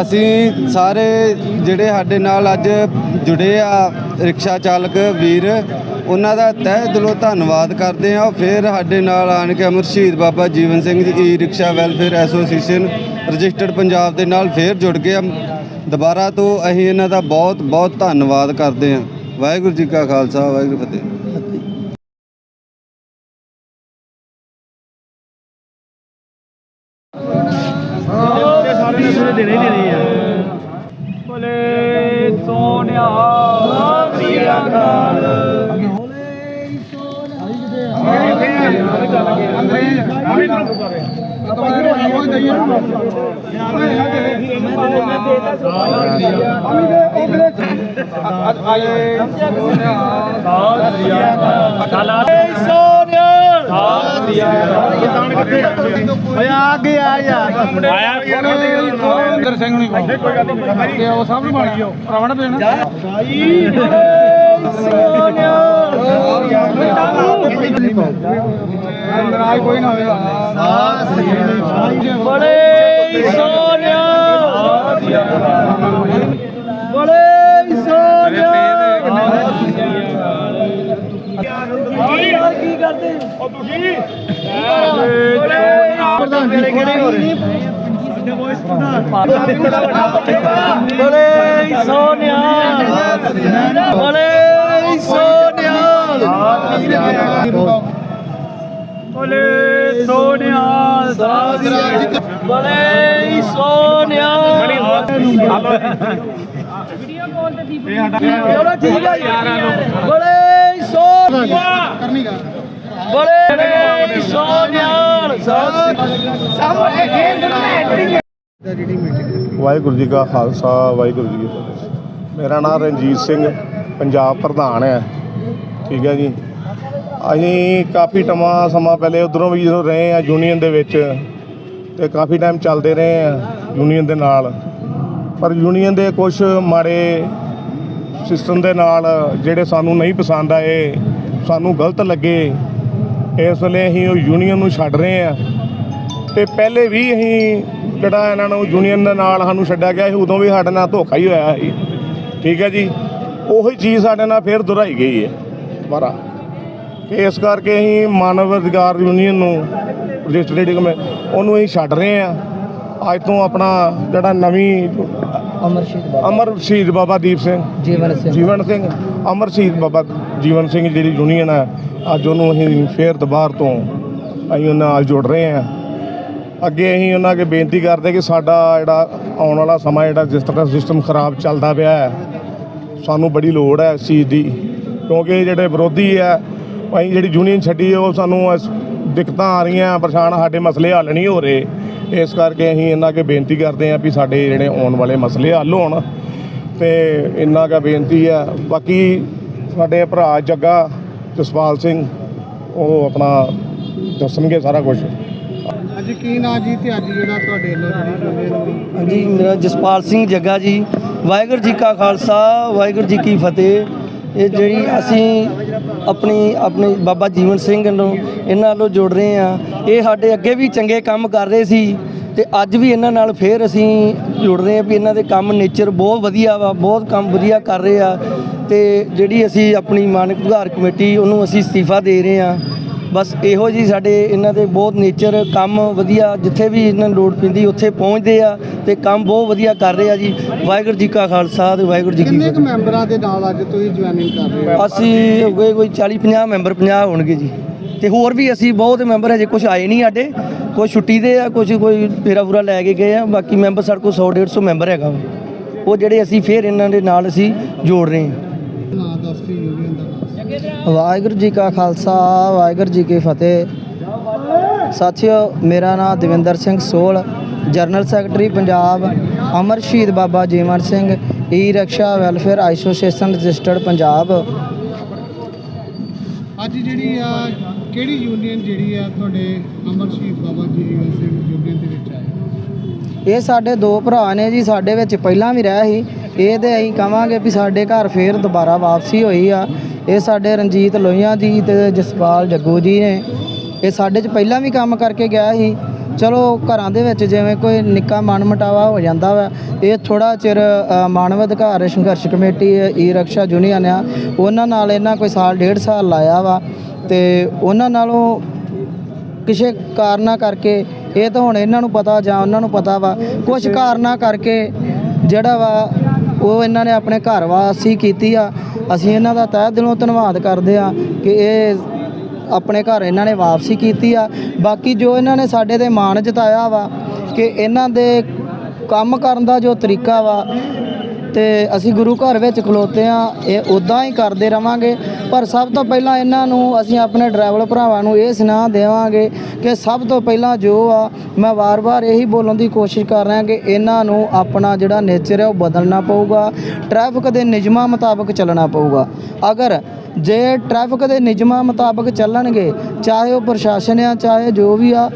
ਅਸੀਂ ਸਾਰੇ ਜਿਹੜੇ ਸਾਡੇ ਨਾਲ ਅੱਜ ਜੁੜੇ ਆ ਰਿਕਸ਼ਾ ਚਾਲਕ ਵੀਰ, ਉਹਨਾਂ ਦਾ ਤਹਿ ਦਿਲੋਂ ਧੰਨਵਾਦ ਕਰਦੇ ਆ ਫਿਰ ਸਾਡੇ ਨਾਲ ਆਣ ਕੇ ਅਮਰ ਸ਼ਹੀਦ Baba Jiwan Singh ji E rickshaw welfare association registered Punjab ਦੇ ਨਾਲ ਫੇਰ ਜੁੜ ਗਏ ਆ। ਦੁਬਾਰਾ ਤੋਂ ਅਸੀਂ ਇਹਨਾਂ ਦਾ ਬਹੁਤ ਬਹੁਤ ਧੰਨਵਾਦ ਕਰਦੇ ਆ ਵਾਹਿਗੁਰੂ ਜੀ ਕਾ ਖਾਲਸਾ, ਵਾਹਿਗੁਰੂ ਫਤਿਹ। ਇੰਦਰ ਸਿੰਘ ਨੂੰ ਕੋਈ ਉਹ ਸਭ ਨੂੰ ਬਣ ਗਿਆ। ਪ੍ਰਵਣ ਦੇਣ ਨਾਰਾਜ਼ ਕੋਈ ਨਾ ਹੋਵੇ ਬੋਲੇ ਸੋਨਿਆ ਬੋਲੇ ਸੋਨਿਆ ਕੀ ਸੋਨਿਆ ਉਹ ਤੁਸੀਂ ਪ੍ਰਧਾਨ ਸੋਨਿਆ ਬੋਲੇ ਸੋਨਿਆ ਬੋਲੇ ਸੋਨਿਆ ਬੋਲੇ ਸੋਨਿਆ ਚਲੋ ਠੀਕ ਹੈ ਯਾਰਾਂ ਨੂੰ। ਬੋਲੇ ਸੋਨਿਆ ਕਰਨੀ ਗਾ ਬੋਲੇ ਸੋਨਿਆ ਵਾਹਿਗੁਰੂ ਜੀ ਕਾ ਖਾਲਸਾ ਵਾਹਿਗੁਰੂ ਜੀ ਕੀ ਫਤਿਹ। ਮੇਰਾ ਨਾਮ ਰਣਜੀਤ ਸਿੰਘ ਪੰਜਾਬ ਪ੍ਰਧਾਨ ਹੈ। ਠੀਕ ਹੈ ਜੀ। ਅਸੀਂ ਕਾਫੀ ਟਮਾ ਸਮਾਂ ਪਹਿਲੇ ਉਧਰੋਂ ਵੀ ਜਦੋਂ ਰਹੇ ਆ ਯੂਨੀਅਨ ਦੇ ਵਿੱਚ ਤੇ ਕਾਫੀ ਟਾਈਮ ਚੱਲਦੇ ਰਹੇ ਆ ਯੂਨੀਅਨ ਦੇ ਨਾਲ। ਪਰ ਯੂਨੀਅਨ ਦੇ ਕੁਝ ਮਾੜੇ ਸਿਸਟਮ ਦੇ ਨਾਲ ਜਿਹੜੇ ਸਾਨੂੰ ਨਹੀਂ ਪਸੰਦ ਆਏ, ਸਾਨੂੰ ਗਲਤ ਲੱਗੇ, ਇਸ ਵੇਲੇ ਅਸੀਂ ਉਹ ਯੂਨੀਅਨ ਨੂੰ ਛੱਡ ਰਹੇ ਆ। ਤੇ ਪਹਿਲੇ ਵੀ ਅਸੀਂ ਜਿਹੜਾ ਇਹਨਾਂ ਨੂੰ ਯੂਨੀਅਨ ਦੇ ਨਾਲ ਸਾਨੂੰ ਛੱਡਿਆ ਗਿਆ ਸੀ, ਉਦੋਂ ਵੀ ਸਾਡੇ ਨਾਲ ਧੋਖਾ ਹੀ ਹੋਇਆ ਸੀ। ਠੀਕ ਹੈ ਜੀ? ਉਹੀ ਚੀਜ਼ ਸਾਡੇ ਨਾਲ ਫਿਰ ਦੁਹਰਾਈ ਗਈ ਹੈ ਦੁਬਾਰਾ। ਇਸ ਕਰਕੇ ਅਸੀਂ ਮਾਨਵ ਅਧਿਕਾਰ ਯੂਨੀਅਨ ਨੂੰ ਰਜਿਸਟਰਡ ਕਮੇ ਉਹਨੂੰ ਅਸੀਂ ਛੱਡ ਰਹੇ ਆ ਅੱਜ ਤੋਂ ਆਪਣਾ ਜਿਹੜਾ ਨਵੀਂ ਅਮਰ ਸ਼ਹੀਦ ਬਾਬਾ। ਅਮਰ ਸ਼ਹੀਦ ਬਾਬਾ ਦੀਪ ਸਿੰਘ। ਜੀਵਨ ਸਿੰਘ। ਜੀਵਨ ਸਿੰਘ। ਅਮਰ ਸ਼ਹੀਦ ਬਾਬਾ ਜੀਵਨ ਸਿੰਘ ਜਿਹੜੀ ਯੂਨੀਅਨ ਹੈ ਅੱਜ ਉਹਨੂੰ ਅਸੀਂ ਫੇਰ ਦੁਬਾਰ ਤੋਂ ਅਸੀਂ ਉਹਨਾਂ ਨਾਲ ਜੁੜ ਰਹੇ ਹਾਂ। ਅੱਗੇ ਅਸੀਂ ਉਹਨਾਂ ਅੱਗੇ ਬੇਨਤੀ ਕਰਦੇ ਕਿ ਸਾਡਾ ਜਿਹੜਾ ਆਉਣ ਵਾਲਾ ਸਮਾਂ ਜਿਹੜਾ ਜਿਸ ਤਰ੍ਹਾਂ ਸਿਸਟਮ ਖਰਾਬ ਚੱਲਦਾ ਪਿਆ ਹੈ ਸਾਨੂੰ ਬੜੀ ਲੋੜ ਹੈ ਇਸ ਚੀਜ਼ ਦੀ। ਕਿਉਂਕਿ ਜਿਹੜੇ ਵਿਰੋਧੀ ਹੈ ਅਸੀਂ ਜਿਹੜੀ ਯੂਨੀਅਨ ਛੱਡੀ ਹੈ, ਉਹ ਸਾਨੂੰ ਇਸ ਦਿੱਕਤਾਂ ਆ ਰਹੀਆਂ ਪਰੇਸ਼ਾਨ ਸਾਡੇ ਮਸਲੇ ਹੱਲ ਨਹੀਂ ਹੋ ਰਹੇ। ਇਸ ਕਰਕੇ ਅਸੀਂ ਇਹਨਾਂ ਅੱਗੇ ਬੇਨਤੀ ਕਰਦੇ ਹਾਂ ਵੀ ਸਾਡੇ ਜਿਹੜੇ ਆਉਣ ਵਾਲੇ ਮਸਲੇ ਹੱਲ ਹੋਣ। ਤੇ ਇੰਨਾ ਕਾ ਬੇਨਤੀ ਹੈ। ਬਾਕੀ ਸਾਡੇ ਭਰਾ ਜੱਗਾ ਜਸਪਾਲ ਸਿੰਘ ਉਹ ਆਪਣਾ ਦੱਸਣਗੇ ਸਾਰਾ ਕੁਝ ਅੱਜ ਕੀ ਨਾਂ ਜੀ ਤੇ ਅੱਜ ਜਿਹੜਾ ਤੁਹਾਡੇ ਵੱਲੋਂ ਹਾਂਜੀ ਮੇਰਾ ਜਸਪਾਲ ਸਿੰਘ ਜੱਗਾ ਜੀ। ਵਾਹਿਗੁਰੂ ਜੀ ਕਾ ਖਾਲਸਾ ਵਾਹਿਗੁਰੂ ਜੀ ਕੀ ਫਤਿਹ। ਇਹ ਜਿਹੜੀ ਅਸੀਂ ਆਪਣੀ ਆਪਣੇ ਬਾਬਾ ਜੀਵਨ ਸਿੰਘ ਨੂੰ ਇਹਨਾਂ ਨਾਲੋਂ ਜੁੜ ਰਹੇ ਆ ਇਹ ਸਾਡੇ ਅੱਗੇ ਵੀ ਚੰਗੇ ਕੰਮ ਕਰ ਰਹੇ ਸੀ ਤੇ ਅੱਜ ਵੀ ਇਹਨਾਂ ਨਾਲ ਫੇਰ ਅਸੀਂ ਜੁੜ ਰਹੇ ਆ ਵੀ ਇਹਨਾਂ ਦੇ ਕੰਮ ਨੇਚਰ ਬਹੁਤ ਵਧੀਆ ਵਾ, ਬਹੁਤ ਕੰਮ ਵਧੀਆ ਕਰ ਰਹੇ ਆ। ਤੇ ਜਿਹੜੀ ਅਸੀਂ ਆਪਣੀ ਮਾਨਕ ਸੁਧਾਰ ਕਮੇਟੀ, ਉਹਨੂੰ ਅਸੀਂ ਅਸਤੀਫਾ ਦੇ ਰਹੇ ਆ ਬਸ ਇਹੋ ਜੀ ਸਾਡੇ ਇਹਨਾਂ ਦੇ ਬਹੁਤ ਨੇਚਰ ਕੰਮ ਵਧੀਆ ਜਿੱਥੇ ਵੀ ਇਹਨਾਂ ਨੂੰ ਲੋੜ ਪੈਂਦੀ ਉੱਥੇ ਪਹੁੰਚਦੇ ਆ ਤੇ ਕੰਮ ਬਹੁਤ ਵਧੀਆ ਕਰ ਰਹੇ ਆ ਜੀ। ਵਾਹਿਗੁਰੂ ਜੀ ਕਾ ਖਾਲਸਾ ਤੇ ਵਾਹਿਗੁਰੂ ਜੀ ਕੀ ਕਿੰਨੇ ਕੁ ਮੈਂਬਰਾਂ ਦੇ ਨਾਲ ਅੱਜ ਤੁਸੀਂ ਜੁਆਇਨਿੰਗ ਕਰ ਰਹੇ ਹੋ? ਅਸੀਂ ਹੋ ਗਏ ਕੋਈ 40 50 ਮੈਂਬਰ 50 ਹੋਣਗੇ ਜੀ। ਤੇ ਹੋਰ ਵੀ ਅਸੀਂ ਬਹੁਤ ਮੈਂਬਰ ਹਜੇ ਕੁਝ ਆਏ ਨਹੀਂ ਸਾਡੇ। ਕੋਈ ਛੁੱਟੀ ਦੇ ਆ ਕੁਝ ਕੋਈ ਫੇਰਾ ਪੂਰਾ ਲੈ ਕੇ ਗਏ ਆ ਬਾਕੀ ਮੈਂਬਰ ਸਾਡੇ ਕੋਲ 100 150 ਮੈਂਬਰ ਹੈਗਾ। ਉਹ ਜਿਹੜੇ ਅਸੀਂ ਫੇਰ ਇਹਨਾਂ ਦੇ ਨਾਲ ਅਸੀਂ ਜੋੜ ਰਹੇ ਹਾਂ। ਨਾਂ ਦੱਸ ਕੇ ਵਾਹਿਗੁਰੂ ਜੀ ਕਾ ਖਾਲਸਾ ਵਾਹਿਗੁਰੂ ਜੀ ਕੀ ਫਤਿਹ। ਸਾਥੀਓ ਮੇਰਾ ਨਾਮ ਦਵਿੰਦਰ ਸਿੰਘ ਸੋਲ general secretary Punjab Amar Shaheed Baba Jeevan Singh E rickshaw welfare association registered Punjab. ਅੱਜ ਜਿਹੜੀ ਆ ਕਿਹੜੀ ਯੂਨੀਅਨ ਜਿਹੜੀ ਆ ਤੁਹਾਡੇ ਅਮਰ ਸ਼ਹੀਦ ਬਾਬਾ ਜੀਵਨ ਸਿੰਘ ਯੂਨੀਅਨ ਦੇ ਵਿੱਚ ਆਏ? ਇਹ ਸਾਡੇ ਦੋ ਭਰਾ ਨੇ ਜੀ ਸਾਡੇ ਵਿੱਚ ਪਹਿਲਾਂ ਵੀ ਰਹੇ ਸੀ। ਇਹ ਤੇ ਅਸੀਂ ਕਵਾਂਗੇ ਵੀ ਸਾਡੇ ਘਰ ਫੇਰ ਦੁਬਾਰਾ ਵਾਪਸੀ ਹੋਈ ਆ। ਇਹ ਸਾਡੇ ਰਣਜੀਤ ਲੋਹੀਆਂ ਜੀ ਤੇ ਜਸਪਾਲ ਜੱਗੂ ਜੀ ਨੇ। ਇਹ ਸਾਡੇ 'ਚ ਪਹਿਲਾਂ ਵੀ ਕੰਮ ਕਰਕੇ ਗਿਆ ਸੀ। ਚਲੋ ਘਰਾਂ ਦੇ ਵਿੱਚ ਜਿਵੇਂ ਕੋਈ ਨਿੱਕਾ ਮਨ ਮਟਾਵਾ ਹੋ ਜਾਂਦਾ ਵਾ, ਇਹ ਥੋੜਾ ਚਿਰ ਮਾਨਵ ਅਧਿਕਾਰ ਸੰਘਰਸ਼ ਕਮੇਟੀ ਈ ਰਕਸ਼ਾ ਯੂਨੀਅਨ ਆ, ਉਹਨਾਂ ਨਾਲ ਇਹਨਾਂ ਕੋਈ ਸਾਲ, ਡੇਢ ਸਾਲ ਲਾਇਆ ਵਾ ਤੇ ਉਹਨਾਂ ਨਾਲੋਂ ਕਿਸੇ ਕਾਰਨਾਂ ਕਰਕੇ, ਇਹ ਤਾਂ ਹੁਣ ਇਹਨਾਂ ਨੂੰ ਪਤਾ ਜਾਂ ਉਹਨਾਂ ਨੂੰ ਪਤਾ ਵਾ ਕੁਝ ਕਾਰਨਾਂ ਕਰਕੇ ਜਿਹੜਾ ਵਾ ਉਹ ਇਹਨਾਂ ਨੇ ਆਪਣੇ ਘਰ ਵਾਸੀ ਕੀਤੀ ਆ। ਅਸੀਂ ਇਹਨਾਂ ਦਾ ਤਹਿ ਦਿਲੋਂ ਧੰਨਵਾਦ ਕਰਦੇ ਆ ਕਿ ਇਹ ਆਪਣੇ ਘਰ ਇਹਨਾਂ ਨੇ ਵਾਪਸੀ ਕੀਤੀ ਆ। ਬਾਕੀ ਜੋ ਇਹਨਾਂ ਨੇ ਸਾਡੇ ਤੇ ਮਾਣ ਜਤਾਇਆ ਵਾ ਕਿ ਇਹਨਾਂ ਦੇ ਕੰਮ ਕਰਨ ਦਾ ਜੋ ਤਰੀਕਾ ਵਾ ਤੇ ਅਸੀਂ ਗੁਰੂ ਘਰ ਵਿੱਚ ਖਲੋਤੇ ਆ ਇਹ ਉਦਾਂ ਹੀ ਕਰਦੇ ਰਵਾਂਗੇ। ਪਰ ਸਭ ਤੋਂ ਪਹਿਲਾਂ ਇਹਨਾਂ ਨੂੰ ਅਸੀਂ ਆਪਣੇ ਡਰਾਈਵਰ ਭਰਾਵਾਂ ਨੂੰ ਇਹ ਸੁਨਾਹ ਦੇਵਾਂਗੇ ਕਿ ਸਭ ਤੋਂ ਪਹਿਲਾਂ ਜੋ ਆ, ਮੈਂ ਵਾਰ-ਵਾਰ ਇਹੀ ਬੋਲਣ ਦੀ ਕੋਸ਼ਿਸ਼ ਕਰ ਰਿਹਾ ਕਿ ਇਹਨਾਂ ਨੂੰ ਆਪਣਾ ਜਿਹੜਾ ਨੇਚਰ ਹੈ ਉਹ ਬਦਲਣਾ ਪਊਗਾ। ਟ੍ਰੈਫਿਕ ਦੇ ਨਿਯਮਾਂ ਮੁਤਾਬਕ ਚੱਲਣਾ ਪਊਗਾ। ਅਗਰ ਜੇ ਟ੍ਰੈਫਿਕ ਦੇ ਨਿਯਮਾਂ ਮੁਤਾਬਕ ਚੱਲਣਗੇ, ਚਾਹੇ ਉਹ ਪ੍ਰਸ਼ਾਸਨ ਆ, ਚਾਹੇ ਜੋ ਵੀ ਆ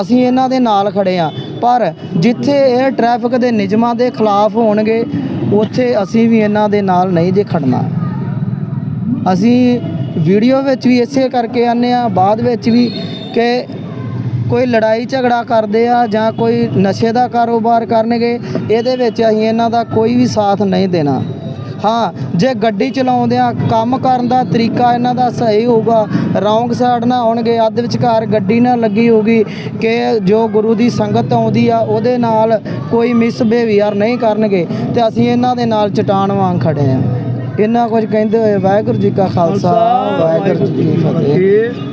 ਅਸੀਂ ਇਹਨਾਂ ਦੇ ਨਾਲ ਖੜੇ ਆ ਪਰ ਜਿੱਥੇ ਇਹ ਟ੍ਰੈਫਿਕ ਦੇ ਨਿਯਮਾਂ ਦੇ ਖਿਲਾਫ ਹੋਣਗੇ, ਉੱਥੇ ਅਸੀਂ ਵੀ ਇਹਨਾਂ ਦੇ ਨਾਲ ਨਹੀਂ ਜੇ ਖੜਨਾ ਅਸੀਂ ਵੀਡੀਓ ਵਿੱਚ ਵੀ ਇਸੇ ਕਰਕੇ ਆਨੇ ਆ ਬਾਅਦ ਵਿੱਚ ਵੀ ਕਿ ਕੋਈ ਲੜਾਈ ਝਗੜਾ ਕਰਦੇ ਆ ਜਾਂ ਕੋਈ ਨਸ਼ੇ ਦਾ ਕਾਰੋਬਾਰ ਕਰਨਗੇ, ਇਹਦੇ ਵਿੱਚ ਅਸੀਂ ਇਹਨਾਂ ਦਾ ਕੋਈ ਵੀ ਸਾਥ ਨਹੀਂ ਦੇਣਾ। ਹਾਂ, ਜੇ ਗੱਡੀ ਚਲਾਉਂਦਿਆਂ ਕੰਮ ਕਰਨ ਦਾ ਤਰੀਕਾ ਇਹਨਾਂ ਦਾ ਸਹੀ ਹੋਊਗਾ, ਰੌਂਗ ਸਾਈਡ ਨਾ ਆਉਣਗੇ, ਅੱਧ ਵਿਚਕਾਰ ਗੱਡੀ ਨਾ ਲੱਗੀ ਹੋਊਗੀ, ਕਿ ਜੋ ਗੁਰੂ ਦੀ ਸੰਗਤ ਆਉਂਦੀ ਆ, ਉਹਦੇ ਨਾਲ ਕੋਈ ਮਿਸਬਿਹੇਵੀਅਰ ਨਹੀਂ ਕਰਨਗੇ, ਤੇ ਅਸੀਂ ਇਹਨਾਂ ਦੇ ਨਾਲ ਚਟਾਨ ਵਾਂਗ ਖੜੇ ਆ। ਇਹਨਾਂ ਕੁਝ ਕਹਿੰਦੇ ਹੋਏ ਵਾਹਿਗੁਰੂ ਜੀ ਕਾ ਖਾਲਸਾ, ਵਾਹਿਗੁਰੂ ਜੀ ਕੀ ਫਤਿਹ।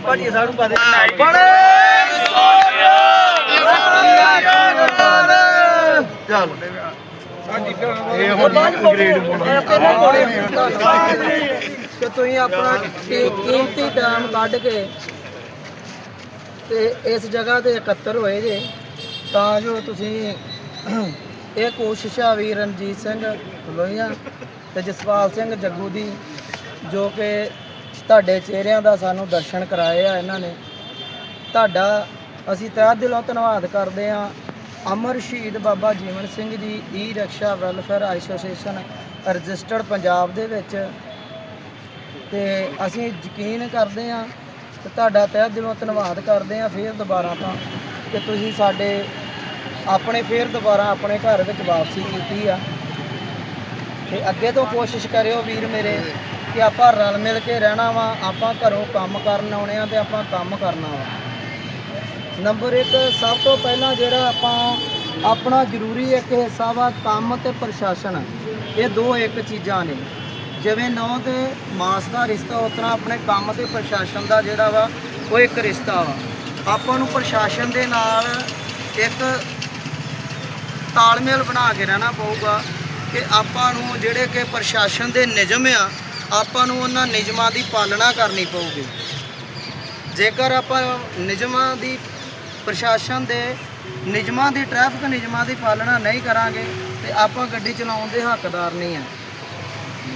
ਭਾਜੀ ਸਾਨੂੰ ਪਾ ਦੇ ਕਿ ਤੁਸੀਂ ਆਪਣਾ ਕੀਮਤੀ ਟਾਈਮ ਕੱਢ ਕੇ ਤੇ ਇਸ ਜਗ੍ਹਾ ਤੇ ਇਕੱਤਰ ਹੋਏ ਜੇ ਤਾਂ ਜੋ ਤੁਸੀਂ ਇਹ ਕੋਸ਼ਿਸ਼ ਆ ਵੀ ਰਣਜੀਤ ਸਿੰਘ ਲੋਹੀਆਂ ਤੇ ਜਸਪਾਲ ਸਿੰਘ ਜੱਗੂ ਦੀ ਜੋ ਕਿ ਤੁਹਾਡੇ ਚਿਹਰਿਆਂ ਦਾ ਸਾਨੂੰ ਦਰਸ਼ਨ ਕਰਾਏ ਆ ਇਹਨਾਂ ਨੇ। ਤੁਹਾਡਾ, ਅਸੀਂ ਤਹਿ ਦਿਲੋਂ ਧੰਨਵਾਦ ਕਰਦੇ ਆ ਅਮਰ ਸ਼ਹੀਦ Baba Jeevan Singh ji E rickshaw welfare association registered Punjab ਦੇ ਵਿੱਚ। ਤੇ ਅਸੀਂ ਯਕੀਨ ਕਰਦੇ ਆ ਤੇ ਤੁਹਾਡਾ ਤਹਿ ਦਿਲੋਂ ਧੰਨਵਾਦ ਕਰਦੇ ਆ ਫੇਰ ਦੁਬਾਰਾ ਤਾਂ ਕਿ ਤੁਸੀਂ ਸਾਡੇ ਆਪਣੇ ਫੇਰ ਦੁਬਾਰਾ ਆਪਣੇ ਘਰ ਵਿੱਚ ਵਾਪਸੀ ਕੀਤੀ ਆ। ਤੇ ਅੱਗੇ ਤੋਂ ਕੋਸ਼ਿਸ਼ ਕਰਿਓ ਵੀਰ ਮੇਰੇ। ਕਿ ਆਪਾਂ ਰਲ ਮਿਲ ਕੇ ਰਹਿਣਾ ਵਾ, ਆਪਾਂ ਘਰੋਂ ਕੰਮ ਕਰਨ ਆਉਣੇ ਆ ਤੇ ਆਪਾਂ ਕੰਮ ਕਰਨਾ ਵਾ। ਨੰਬਰ 1 ਸਭ ਤੋਂ ਪਹਿਲਾਂ ਜਿਹੜਾ ਆਪਾਂ ਆਪਣਾ ਜ਼ਰੂਰੀ ਇੱਕ ਹਿੱਸਾ ਵਾ, ਕੰਮ ਤੇ ਪ੍ਰਸ਼ਾਸਨ। ਇਹ ਦੋ ਇੱਕ ਚੀਜ਼ਾਂ ਨੇ। ਜਿਵੇਂ ਨੌ ਤੇ ਮਾਸ ਦਾ ਰਿਸ਼ਤਾ ਉਤਨਾ ਆਪਣੇ ਕੰਮ ਤੇ ਪ੍ਰਸ਼ਾਸਨ ਦਾ ਜਿਹੜਾ ਵਾ, ਉਹ ਇੱਕ ਰਿਸ਼ਤਾ ਵਾ। ਆਪਾਂ ਨੂੰ ਪ੍ਰਸ਼ਾਸਨ ਦੇ ਨਾਲ ਇੱਕ ਤਾਲਮੇਲ ਬਣਾ ਕੇ ਰਹਿਣਾ ਪਊਗਾ ਕਿ ਆਪਾਂ ਨੂੰ ਜਿਹੜੇ ਕਿ ਪ੍ਰਸ਼ਾਸਨ ਦੇ ਨਿਯਮ ਆ ਆਪਾਂ ਨੂੰ ਉਹਨਾਂ ਨਿਯਮਾਂ ਦੀ ਪਾਲਣਾ ਕਰਨੀ ਪਊਗੀ। ਜੇਕਰ ਆਪਾਂ ਨਿਯਮਾਂ ਦੀ ਪ੍ਰਸ਼ਾਸਨ ਦੇ ਨਿਯਮਾਂ ਦੀ, ਟ੍ਰੈਫਿਕ ਨਿਯਮਾਂ ਦੀ ਪਾਲਣਾ ਨਹੀਂ ਕਰਾਂਗੇ, ਤੇ ਆਪਾਂ ਗੱਡੀ ਚਲਾਉਣ ਦੇ ਹੱਕਦਾਰ ਨਹੀਂ ਆ।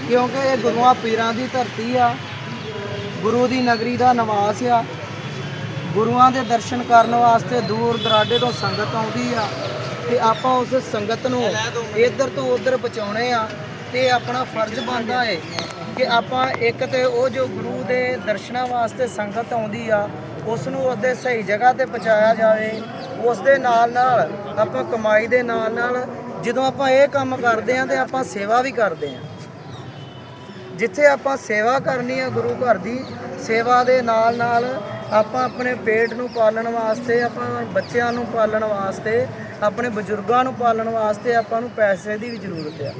ਕਿਉਂਕਿ ਇਹ ਗੁਰੂਆਂ ਪੀਰਾਂ ਦੀ ਧਰਤੀ ਆ, ਗੁਰੂ ਦੀ ਨਗਰੀ ਦਾ ਨਿਵਾਸ ਆ। ਗੁਰੂਆਂ ਦੇ ਦਰਸ਼ਨ ਕਰਨ ਵਾਸਤੇ ਦੂਰ ਦਰਾਡੇ ਤੋਂ ਸੰਗਤ ਆਉਂਦੀ ਆ, ਤੇ ਆਪਾਂ ਉਸ ਸੰਗਤ ਨੂੰ ਇੱਧਰ ਤੋਂ ਉੱਧਰ ਬਚਾਉਣੇ ਆ। ਤੇ ਆਪਣਾ ਫਰਜ਼ ਬਣਦਾ ਹੈ ਕਿ ਆਪਾਂ ਇੱਕ ਤੇ ਉਹ ਜੋ ਗੁਰੂ ਦੇ ਦਰਸ਼ਨਾਂ ਵਾਸਤੇ ਸੰਗਤ ਆਉਂਦੀ ਆ ਉਸ ਨੂੰ ਉਹਦੇ ਸਹੀ ਜਗ੍ਹਾ ਤੇ ਪਹੁੰਚਾਇਆ ਜਾਵੇ ਉਸ ਦੇ ਨਾਲ ਨਾਲ ਆਪਾਂ ਕਮਾਈ ਦੇ ਨਾਲ ਨਾਲ ਜਦੋਂ ਆਪਾਂ ਇਹ ਕੰਮ ਕਰਦੇ ਆ ਤੇ ਆਪਾਂ ਸੇਵਾ ਵੀ ਕਰਦੇ ਆ। ਜਿੱਥੇ ਆਪਾਂ ਸੇਵਾ ਕਰਨੀ ਹੈ ਗੁਰੂ ਘਰ ਦੀ, ਸੇਵਾ ਦੇ ਨਾਲ ਨਾਲ ਆਪਾਂ ਆਪਣੇ ਪੇਟ ਨੂੰ ਪਾਲਣ ਵਾਸਤੇ, ਆਪਾਂ ਬੱਚਿਆਂ ਨੂੰ ਪਾਲਣ ਵਾਸਤੇ, ਆਪਣੇ ਬਜ਼ੁਰਗਾਂ ਨੂੰ ਪਾਲਣ ਵਾਸਤੇ ਆਪਾਂ ਨੂੰ ਪੈਸੇ ਦੀ ਵੀ ਜ਼ਰੂਰਤ ਆ।